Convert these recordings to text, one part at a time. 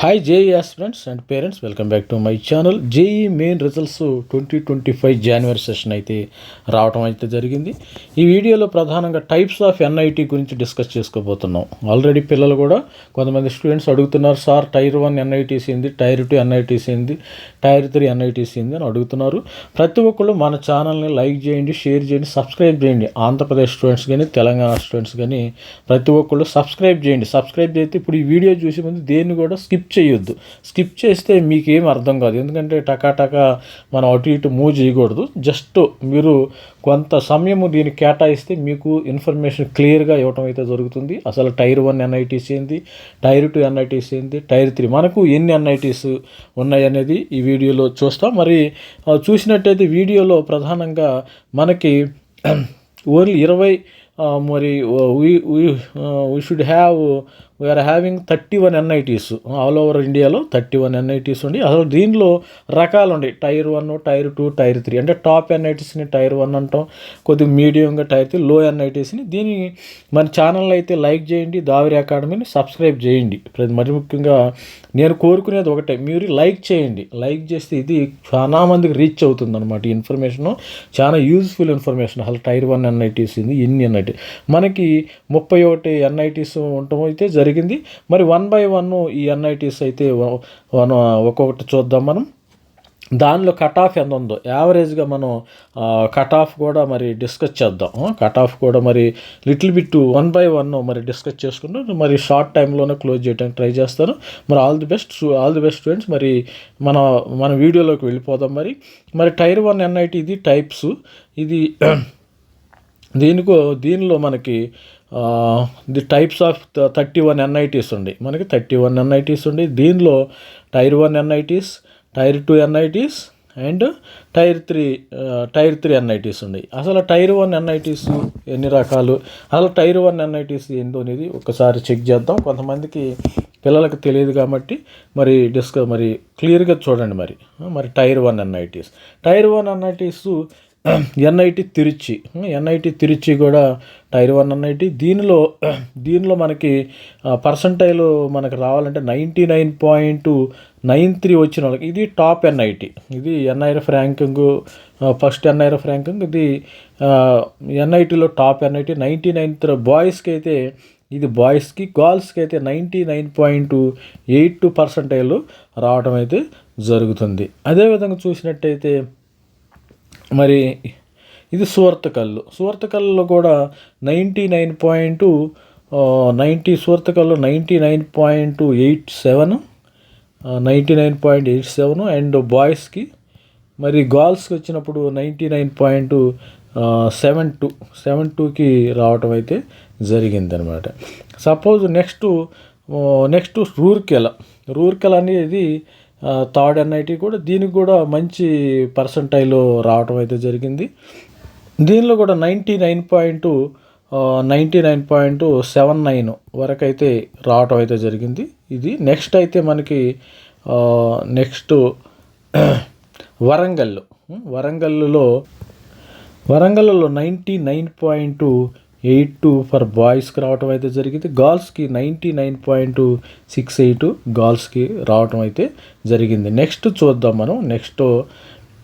Hi JEE aspirants and parents welcome back to my channel JEE main results twenty twenty five January session అయితే రావడం అయితే జరిగింది. ఈ వీడియోలో ప్రధానంగా టైప్స్ ఆఫ్ ఎన్ఐటి గురించి డిస్కస్ చేసుకోబోతున్నాం. ఆల్రెడీ పిల్లలు కూడా కొంతమంది స్టూడెంట్స్ అడుగుతున్నారు సార్ టైర్ వన్ ఎన్ఐటీసీ ఏంది? టైర్ టూ ఎన్ఐటీసీ ఏంది? టైర్ త్రీ ఎన్ఐటీసీ ఏంది? అని అడుగుతున్నారు. ప్రతి ఒక్కళ్ళు మన ఛానల్ని లైక్ చేయండి షేర్ చేయండి సబ్స్క్రైబ్ చేయండి. ఆంధ్రప్రదేశ్ స్టూడెంట్స్ కానీ తెలంగాణ స్టూడెంట్స్ కానీ ప్రతి ఒక్కళ్ళు సబ్స్క్రైబ్ చేయండి. సబ్స్క్రైబ్ చేస్తే ఇప్పుడు ఈ వీడియో చూసే ముందు దేన్ని కూడా స్కిప్ స్కిప్ చేయొద్దు. స్కిప్ చేస్తే మీకు ఏం అర్థం కాదు. ఎందుకంటే టకాటకా మనం అటు ఇటు మూవ్ చేయకూడదు. జస్ట్ మీరు కొంత సమయము దీన్ని కేటాయిస్తే మీకు ఇన్ఫర్మేషన్ క్లియర్గా ఇవ్వటం అయితే జరుగుతుంది. అసలు టైర్ వన్ ఎన్ఐటీస్ ఏంది? టైర్ టూ ఎన్ఐటీస్ ఏంది? Tier three. మనకు ఎన్ని ఎన్ఐటీస్ ఉన్నాయనేది ఈ వీడియోలో చూస్తాం. మరి చూసినట్టయితే వీడియోలో ప్రధానంగా మనకి ఓన్లీ ఇరవై మరి we we should have we are having thirty one NITs all over ఇండియాలో థర్టీ వన్ ఎన్ఐటీస్ ఉండి అసలు దీనిలో రకాలు ఉన్నాయి tier one tier two tier three అంటే టాప్ ఎన్ఐటీస్ని టైర్ వన్ అంటాం. కొద్దిగా మీడియంగా టైర్ త్రీ లో ఎన్ఐటీస్ని దీని మన ఛానల్ అయితే లైక్ చేయండి. దావిరి అకాడమీని సబ్స్క్రైబ్ చేయండి. మరి ముఖ్యంగా నేను కోరుకునేది ఒకటే. మీరు లైక్ చేయండి. లైక్ చేస్తే ఇది చాలా మందికి రీచ్ అవుతుంది అనమాట ఈ ఇన్ఫర్మేషన్ చాలా యూజ్ఫుల్ ఇన్ఫర్మేషన్ అసలు టైర్ వన్ ఎన్ఐటీస్ ఇది ఎన్ని ఎన్ఐటీ మనకి ముప్పై ఒకటి ఎన్ఐటీస్ ఉండటం అయితే జరిగింది జరిగింది. మరి వన్ బై వన్ ఈ ఎన్ఐటీస్ అయితే వన్ ఒక్కొక్కటి చూద్దాం మనం. దానిలో కట్ ఆఫ్ ఎంత ఉందో? యావరేజ్గా మనం కట్ ఆఫ్ కూడా మరి డిస్కస్ చేద్దాం. కట్ ఆఫ్ కూడా మరి little bit one by one మరి డిస్కస్ చేసుకుంటూ మరి షార్ట్ టైంలోనే క్లోజ్ చేయడానికి ట్రై చేస్తాను. మరి all the best all the best students మరి మన మన వీడియోలోకి వెళ్ళిపోదాం మరి. మరి టైర్ వన్ ఎన్ఐటి ఇది టైప్స్. ఇది దీనికో దీనిలో మనకి the types of thirty one NITs ఉన్నాయి మనకి థర్టీ వన్ ఎన్ఐటీస్ ఉన్నాయి దీనిలో tier one NITs tier two NITs and tier three tier three NITs ఉన్నాయి అసలు టైర్ వన్ ఎన్ఐటీస్ ఎన్ని రకాలు? అసలు టైర్ వన్ ఎన్ఐటీస్ ఏందో అనేది ఒకసారి చెక్ చేద్దాం. కొంతమందికి పిల్లలకు తెలియదు కాబట్టి మరి డిస్క మరి క్లియర్గా చూడండి మరి. మరి tier one NITs. Tier one NITs NIT Trichy NIT Trichy కూడా టైర్ వన్ ఎన్ఐటి. దీనిలో దీనిలో మనకి పర్సంటైల్ మనకు రావాలంటే ninety nine point nine three వచ్చిన వాళ్ళకి ఇది టాప్ ఎన్ఐటి. ఇది NIRF ranking first NIRF ranking ఇది ఎన్ఐటిలో టాప్ ఎన్ఐటి. నైంటీ నైన్ బాయ్స్కి అయితే ఇది బాయ్స్కి గర్ల్స్కి అయితే ninety nine point eight two percentile రావడం అయితే జరుగుతుంది. అదేవిధంగా చూసినట్టయితే మరి ఇది సువర్తకల్లు. సువర్తకల్లో కూడా ninety nine point ninety సువర్తకల్లో ninety nine point eight seven ninety nine point eight seven and బాయ్స్కి మరి గర్ల్స్కి వచ్చినప్పుడు ninety nine point seven two seven టూకి రావటం అయితే జరిగిందనమాట suppose next next Rourkela. Rourkela అనేది థర్డ్ ఎన్ఐటి కూడా దీనికి కూడా మంచి పర్సంటైల్ రావటం అయితే జరిగింది. దీనిలో కూడా ninety nine point ninety nine point seven nine వరకు అయితే రావటం అయితే జరిగింది. ఇది నెక్స్ట్ అయితే మనకి నెక్స్ట్ వరంగల్. వరంగల్లో వరంగల్లో ninety nine point eight two for బాయ్స్కి రావటం అయితే జరిగింది. గర్ల్స్కి ninety nine point six eight గర్ల్స్కి రావటం అయితే జరిగింది. నెక్స్ట్ చూద్దాం మనం. Next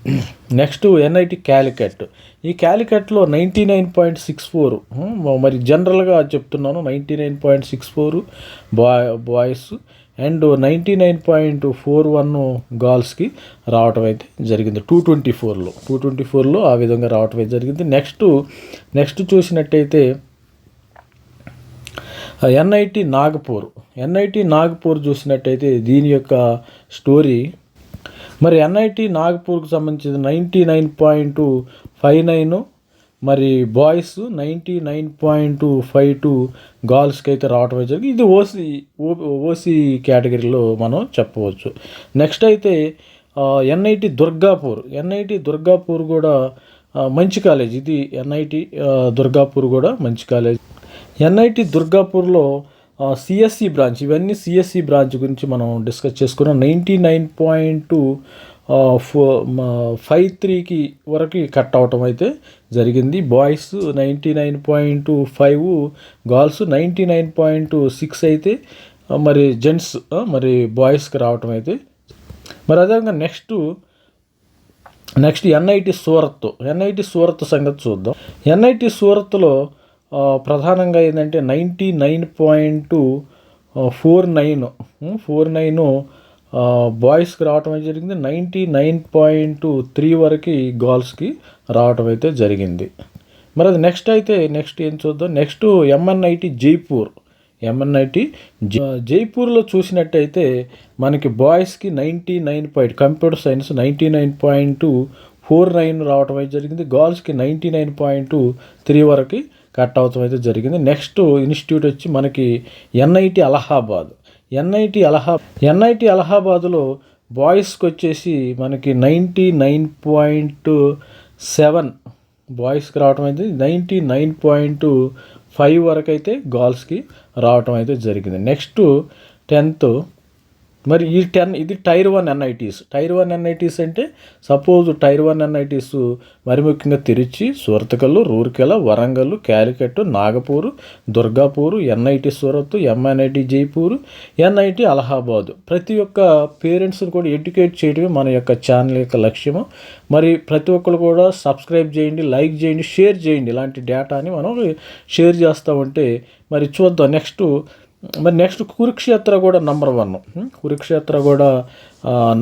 next NIT Calicut. ఈ క్యాలికట్లో ninety nine point six four మరి జనరల్గా చెప్తున్నాను ninety nine point six four boy boys and ninety nine point four one గాల్స్కి రావటం అయితే జరిగింది. టూ ట్వంటీ ఫోర్లో. టూ ట్వంటీ ఫోర్లో ఆ విధంగా రావటం అయితే జరిగింది. నెక్స్ట్ నెక్స్ట్ చూసినట్టయితే ఎన్ఐటి నాగపూర్. ఎన్ఐటి నాగపూర్ చూసినట్టయితే దీని యొక్క స్టోరీ మరి ఎన్ఐటి నాగపూర్కి సంబంధించిన ninety nine point five nine మరి boys ninety nine point five two గర్ల్స్కి అయితే రావటం జరిగింది. ఇది ఓసీ ఓసీ కేటగిరీలో మనం చెప్పవచ్చు. నెక్స్ట్ అయితే ఎన్ఐటి దుర్గాపూర్ ఎన్ఐటి దుర్గాపూర్ కూడా మంచి కాలేజ్. ఇది ఎన్ఐటి దుర్గాపూర్ కూడా మంచి కాలేజ్. ఎన్ఐటి దుర్గాపూర్లో సిఎస్సి బ్రాంచ్ ఇవన్నీ సిఎస్సి బ్రాంచ్ గురించి మనం డిస్కస్ చేసుకున్నాం. Ninety nine point four five త్రీకి వరకు కట్ అవటం అయితే జరిగింది. Boys ninety nine point five girls ninety nine point six అయితే మరి జెంట్స్ మరి బాయ్స్కి రావటం అయితే. మరి అదేవిధంగా next next NIT Surat NIT Surat సంగతి చూద్దాం. ఎన్ఐటి సూరత్లో ప్రధానంగా ఏంటంటే ninety nine point four nine four nine బాయ్స్కి రావటం అయితే జరిగింది. నైంటీ నైన్ పాయింట్ త్రీ వరకు గర్ల్స్కి రావటం అయితే జరిగింది. మరి అది నెక్స్ట్ అయితే నెక్స్ట్ ఏం చూద్దాం. నెక్స్ట్ ఎంఎన్ఐటి జైపూర్ ఎంఎన్ఐటి జైపూర్లో చూసినట్టయితే మనకి బాయ్స్కి ninety nine point computer science ninety nine point four nine రావటం అయితే జరిగింది. గర్ల్స్కి నైంటీ నైన్ పాయింట్ త్రీ వరకు కట్ అవటం అయితే జరిగింది. నెక్స్ట్ ఇన్స్టిట్యూట్ వచ్చి మనకి ఎన్ఐటి అలహాబాద్ ఎన్ఐటి అలహా ఎన్ఐటి అలహాబాద్లో బాయ్స్కి వచ్చేసి మనకి నైంటీ నైన్ పాయింట్ సెవెన్ బాయ్స్కి రావటం అయితే నైంటీ నైన్ పాయింట్ ఫైవ్ వరకు అయితే గర్ల్స్కి రావటం అయితే జరిగింది. నెక్స్ట్ టెన్త్ మరి ఈ టెన్ ఇది tier one NITs. Tier one NITs అంటే సపోజ్ టైర్ వన్ ఎన్ఐటీస్ మరి ముఖ్యంగా Tiruchi Surathkal Rourkela Warangal Calicut Nagpur Durgapur NIT Surat MNIT Jaipur NIT Allahabad. ప్రతి ఒక్క పేరెంట్స్ని కూడా ఎడ్యుకేట్ చేయడమే మన యొక్క ఛానల్ యొక్క లక్ష్యము. మరి ప్రతి ఒక్కరు కూడా సబ్స్క్రైబ్ చేయండి లైక్ చేయండి షేర్ చేయండి. ఇలాంటి డేటాని మనం షేర్ చేస్తూ ఉంటే మరి చూద్దాం. నెక్స్ట్ మరి నెక్స్ట్ కురుక్షేత్ర కూడా నంబర్ వన్ కురుక్షేత్ర కూడా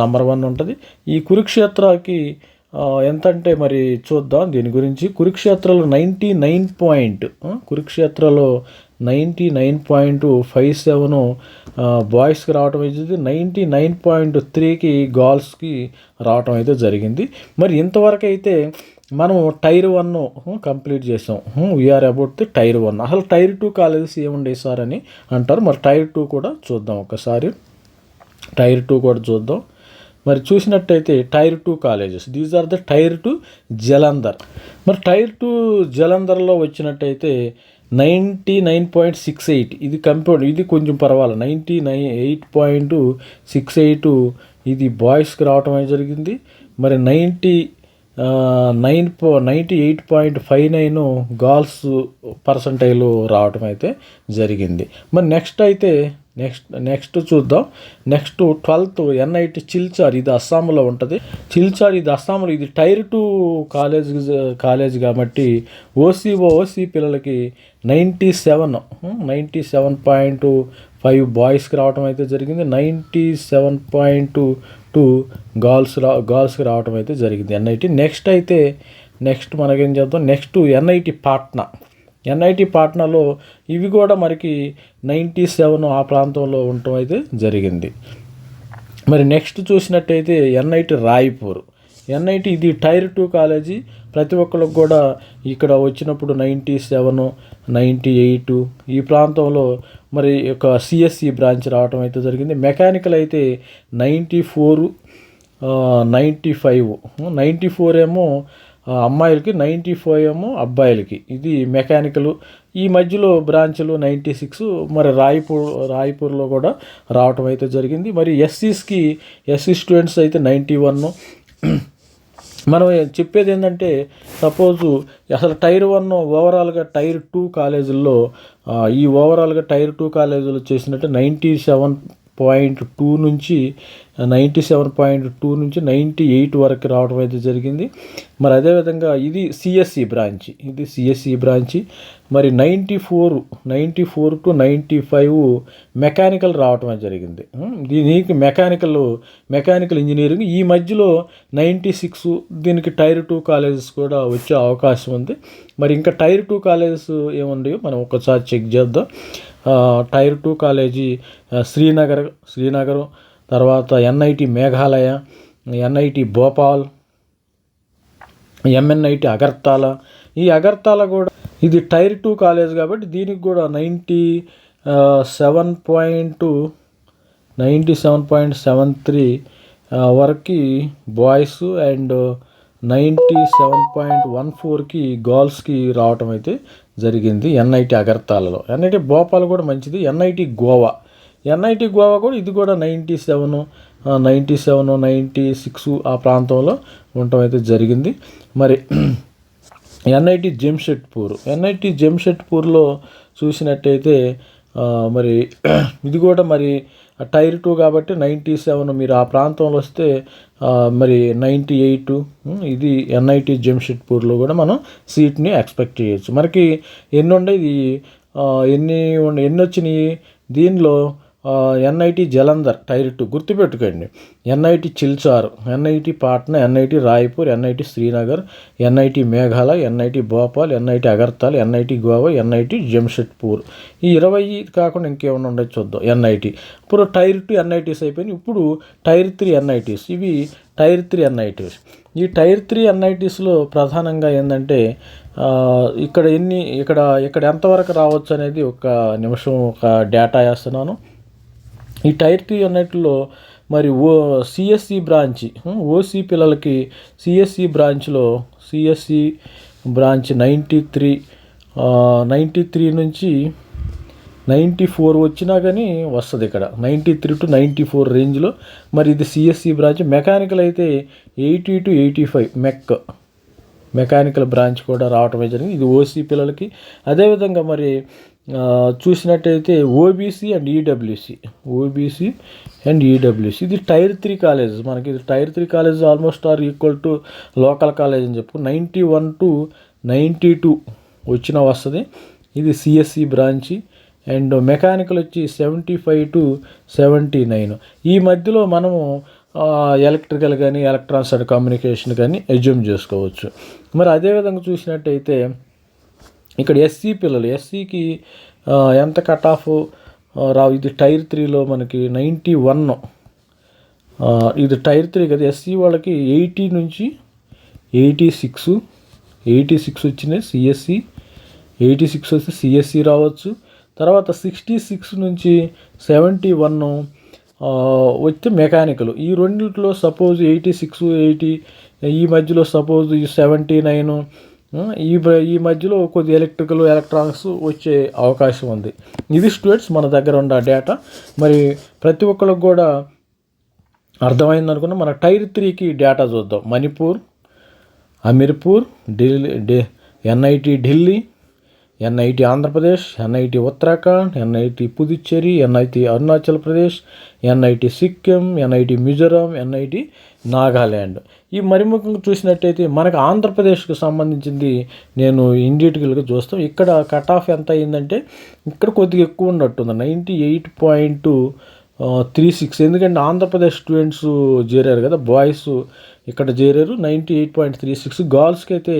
నంబర్ వన్ ఉంటుంది. ఈ కురుక్షేత్రకి ఎంతంటే మరి చూద్దాం దీని గురించి. కురుక్షేత్రలో ninety nine point కురుక్షేత్రలో ninety nine point five seven బాయ్స్కి రావటం అయితే నైంటీ నైన్ పాయింట్ త్రీకి గర్ల్స్కి రావటం అయితే జరిగింది. మరి ఇంతవరకు అయితే మనం టైర్ వన్ కంప్లీట్ చేసాం. We are about the tier one. అసలు టైర్ టూ కాలేజెస్ ఏముండే సార్ అని అంటారు. మరి టైర్ టూ కూడా చూద్దాం ఒకసారి. టైర్ టూ కూడా చూద్దాం. మరి చూసినట్టయితే tier two colleges. These are the tier two Jalandhar. మరి టైర్ టూ జలంధర్లో వచ్చినట్టయితే ninety nine point six eight. ఇది కంప్యూటర్ ఇది కొంచెం పర్వాలేదు. Ninety nine eight point six eight ఇది బాయ్స్కి రావటం అనేది జరిగింది. మరి నైంటీ నైన్ పో ninety eight point five nine girls percentile రావటం అయితే జరిగింది. మరి నెక్స్ట్ అయితే నెక్స్ట్ నెక్స్ట్ చూద్దాం. నెక్స్ట్ ట్వెల్త్ ఎన్ఐటి చిల్చార్ ఇది అస్సాంలో ఉంటుంది. చిల్చార్ ఇది అస్సాంలో ఇది టైర్ టూ కాలేజ్ కాలేజ్ కాబట్టి ఓసీఓ ఓసీ పిల్లలకి ninety seven ninety seven point five బాయ్స్కి రావటం అయితే జరిగింది. Ninety seven point two girls రా గర్ల్స్కి రావటం అయితే జరిగింది. ఎన్ఐటి నెక్స్ట్ అయితే నెక్స్ట్ మనకేం చేద్దాం? నెక్స్ట్ ఎన్ఐటి పాట్నా ఎన్ఐటి పాట్నాలో ఇవి కూడా మనకి నైంటీ సెవెన్ ఆ ప్రాంతంలో ఉండటం అయితే జరిగింది. మరి నెక్స్ట్ చూసినట్టయితే ఎన్ఐటి రాయ్పూర్. ఎన్ఐటి ఇది టైర్ టూ కాలేజీ ప్రతి ఒక్కరికి కూడా ఇక్కడ వచ్చినప్పుడు నైంటీ సెవెన్ నైంటీ ఎయిట్ ఈ ప్రాంతంలో మరి ఒక సిఎస్సి బ్రాంచ్ రావటం అయితే జరిగింది. మెకానికల్ అయితే ninety four ninety five ninety four ఏమో అమ్మాయిలకి నైంటీ ఫైవ్ ఏమో అబ్బాయిలకి. ఇది మెకానికల్. ఈ మధ్యలో బ్రాంచ్లు నైంటీ సిక్స్ మరి రాయ్పూర్ రాయ్పూర్లో కూడా రావటం అయితే జరిగింది. మరి ఎస్సీస్కి ఎస్సీ స్టూడెంట్స్ అయితే నైంటీ వన్ మనం చెప్పేది ఏంటంటే సపోజు అసలు టైర్ వన్ ఓవరాల్గా టైర్ టూ కాలేజీల్లో ఈ ఓవరాల్గా టైర్ టూ కాలేజీలో చేసినట్టు నైంటీ సెవెన్ పాయింట్ టూ నుంచి నైంటీ సెవెన్ పాయింట్ టూ నుంచి నైంటీ ఎయిట్ వరకు రావడం అయితే జరిగింది. మరి అదేవిధంగా ఇది సిఎస్సి బ్రాంచ్. ఇది సిఎస్సి బ్రాంచి. మరి ninety four ninety four to ninety five mechanical రావటం జరిగింది. దీనికి మెకానికల్ మెకానికల్ ఇంజనీరింగ్ ఈ మధ్యలో నైంటీ సిక్స్ దీనికి టైర్ టూ కాలేజెస్ కూడా వచ్చే అవకాశం ఉంది. మరి ఇంకా టైర్ టూ కాలేజెస్ ఏమున్నాయో మనం ఒకసారి చెక్ చేద్దాం. Tier two college Srinagar Srinagar తర్వాత NIT Meghalaya NIT Bhopal MNIT Agartala ఈ అగర్తాల కూడా ఇది టైర్ టూ కాలేజ్ కాబట్టి దీనికి కూడా ninety seven point ninety seven point seven three వరకు boys and ninety seven point one ఫోర్కి గర్ల్స్కి రావటం అయితే జరిగింది ఎన్ఐటి అగర్తాలలో. ఎన్ఐటి భోపాల్ కూడా మంచిది. ఎన్ఐటి గోవా. ఎన్ఐటి గోవా కూడా ఇది కూడా ninety seven ninety seven ninety six ఆ ప్రాంతంలో ఉండటం అయితే జరిగింది. మరి ఎన్ఐటి జంషెడ్పూర్. ఎన్ఐటి జంషెడ్పూర్లో చూసినట్టయితే మరి ఇది కూడా మరి టైర్ టూ కాబట్టి నైంటీ సెవెన్ మీరు ఆ ప్రాంతంలో వస్తే మరి నైంటీ ఎయిట్ ఇది ఎన్ఐటి జంషెడ్పూర్లో కూడా మనం సీట్ని ఎక్స్పెక్ట్ చేయొచ్చు. మనకి ఎన్ని ఉండే ఇది ఎన్ని ఎన్ని వచ్చినాయి? దీనిలో ఎన్ఐటి జలంధర్ టైర్ టూ గుర్తుపెట్టుకోండి. NIT Silchar NIT Patna NIT Raipur NIT Srinagar NIT Meghalaya NIT Bhopal NIT Agartala NIT Goa NIT Jamshedpur. ఈ ఇరవై కాకుండా ఇంకేమైనా ఉండొచ్చు చూద్దాం ఎన్ఐటి. ఇప్పుడు టైర్ టూ ఎన్ఐటీస్ అయిపోయినాయి. ఇప్పుడు టైర్ త్రీ ఎన్ఐటీస్ ఇవి టైర్ త్రీ ఎన్ఐటీస్. ఈ టైర్ త్రీ ఎన్ఐటీస్లో ప్రధానంగా ఏంటంటే ఇక్కడ ఎన్ని ఇక్కడ ఇక్కడ ఎంతవరకు రావచ్చు అనేది ఒక నిమిషం ఒక డేటా వేస్తున్నాను. ఈ టైర్ త్రీ అన్నిటిలో మరి ఓ సిఎస్సి బ్రాంచ్ ఓసీ పిల్లలకి సిఎస్సి బ్రాంచ్లో CSE branch ninety three ninety three నుంచి నైంటీ ఫోర్ వచ్చినా కానీ వస్తుంది ఇక్కడ. Ninety three to ninety four రేంజ్లో. మరి ఇది సిఎస్సి బ్రాంచ్. మెకానికల్ అయితే eighty to eighty five mech. Mechanical branch కూడా రావటమే జరిగింది. ఇది ఓసీ పిల్లలకి. అదేవిధంగా మరి చూసినట్టయితే OBC and EWS OBC and EWS ఇది టైర్ త్రీ కాలేజ్ మనకి ఇది tier three college almost are equal to local college అని చెప్పు. Ninety one to ninety two వచ్చిన వస్తుంది. ఇది సిఎస్సి బ్రాంచి. అండ్ మెకానికల్ వచ్చి seventy five to seventy nine. ఈ మధ్యలో మనము ఎలక్ట్రికల్ కానీ ఎలక్ట్రానిక్స్ అండ్ కమ్యూనికేషన్ కానీ ఎజ్యూమ్ చేసుకోవచ్చు. మరి అదేవిధంగా చూసినట్టయితే ఇక్కడ ఎస్సీ పిల్లలు ఎస్సీకి ఎంత కట్ ఆఫ్ రావు ఇది టైర్ త్రీలో మనకి నైంటీ వన్. ఇది టైర్ త్రీ కదా ఎస్సీ వాళ్ళకి ఎయిటీ నుంచి ఎయిటీ సిక్స్. ఎయిటీ సిక్స్ వచ్చినాయి సిఎస్సి ఎయిటీ సిక్స్ వస్తే సిఎస్సి రావచ్చు. తర్వాత సిక్స్టీ సిక్స్ నుంచి సెవెంటీ వన్ వచ్చి మెకానికల్. ఈ రెండిట్లో సపోజ్ ఎయిటీ సిక్స్ ఎయిటీ ఈ మధ్యలో సపోజ్ ఈ సెవెంటీ నైన్ ఈ బ- ఈ మధ్యలో కొద్ది ఎలక్ట్రికల్ ఎలక్ట్రానిక్స్ వచ్చే అవకాశం ఉంది. ఇది స్టూడెంట్స్ మన దగ్గర ఉన్న డేటా. మరి ప్రతి ఒక్కరికి కూడా అర్థమైంది అనుకున్నా. మన టైర్ త్రీకి డేటా చూద్దాం. Manipur Hamirpur Delhi NIT Delhi NIT Andhra Pradesh NIT Uttarakhand NIT Puducherry NIT Arunachal Pradesh NIT Sikkim NIT Mizoram NIT Nagaland ఈ మరి ముఖ్యంగా చూసినట్టయితే మనకు ఆంధ్రప్రదేశ్కి సంబంధించింది నేను ఇండియటికల్గా చూస్తాం. ఇక్కడ కట్ ఆఫ్ ఎంత అయిందంటే ఇక్కడ కొద్దిగా ఎక్కువ ఉన్నట్టుంది. Ninety eight point three six. ఎందుకంటే ఆంధ్రప్రదేశ్ స్టూడెంట్స్ చేరారు కదా బాయ్స్ ఇక్కడ చేరారు. Ninety eight point three six. గర్ల్స్కి అయితే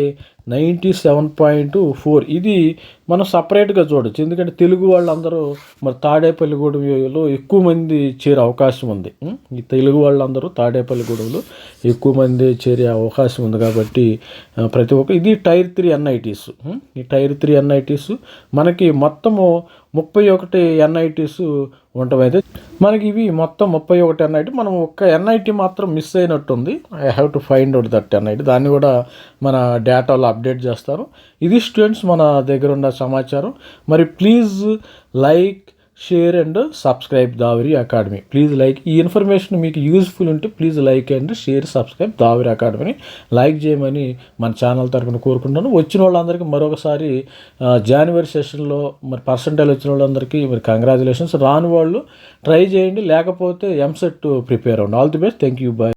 నైంటీ సెవెన్ పాయింట్ ఫోర్. ఇది మనం సపరేట్గా చూడొచ్చు. ఎందుకంటే తెలుగు వాళ్ళందరూ మరి తాడేపల్లిగూడెంలో ఎక్కువ మంది చేరే అవకాశం ఉంది. ఈ తెలుగు వాళ్ళందరూ తాడేపల్లిగూడెంలో ఎక్కువ మంది చేరే అవకాశం ఉంది కాబట్టి ప్రతి ఒక్క ఇది టైర్ త్రీ ఎన్ఐటీస్. ఈ టైర్ త్రీ ఎన్ఐటీస్ మనకి మొత్తము ముప్పై ఒకటి ఎన్ఐటీస్ ఉండమైతే మనకి ఇవి మొత్తం ముప్పై ఒకటి ఎన్ఐటి. మనం ఒక్క ఎన్ఐటి మాత్రం మిస్ అయినట్టుంది. I have to find out that NIT. దాన్ని కూడా మన డేటాలో అప్డేట్ చేస్తారు. ఇది స్టూడెంట్స్ మన దగ్గర ఉన్న సమాచారం. మరి please like share and subscribe Davari academy please like ఈ ఇన్ఫర్మేషన్ మీకు యూజ్ఫుల్ ఉంటే please like and share subscribe Davari అకాడమీని like చేయమని మన ఛానల్ తరఫున కోరుకుంటున్నాను. వచ్చిన వాళ్ళందరికీ మరొకసారి జనవరి సెషన్లో మరి పర్సంటేజ్ వచ్చిన వాళ్ళందరికీ మరి కంగ్రాచులేషన్స్ రాని వాళ్ళు ట్రై చేయండి. లేకపోతే ఎంసెట్ ప్రిపేర్ అవ్వండి. All the best thank you bye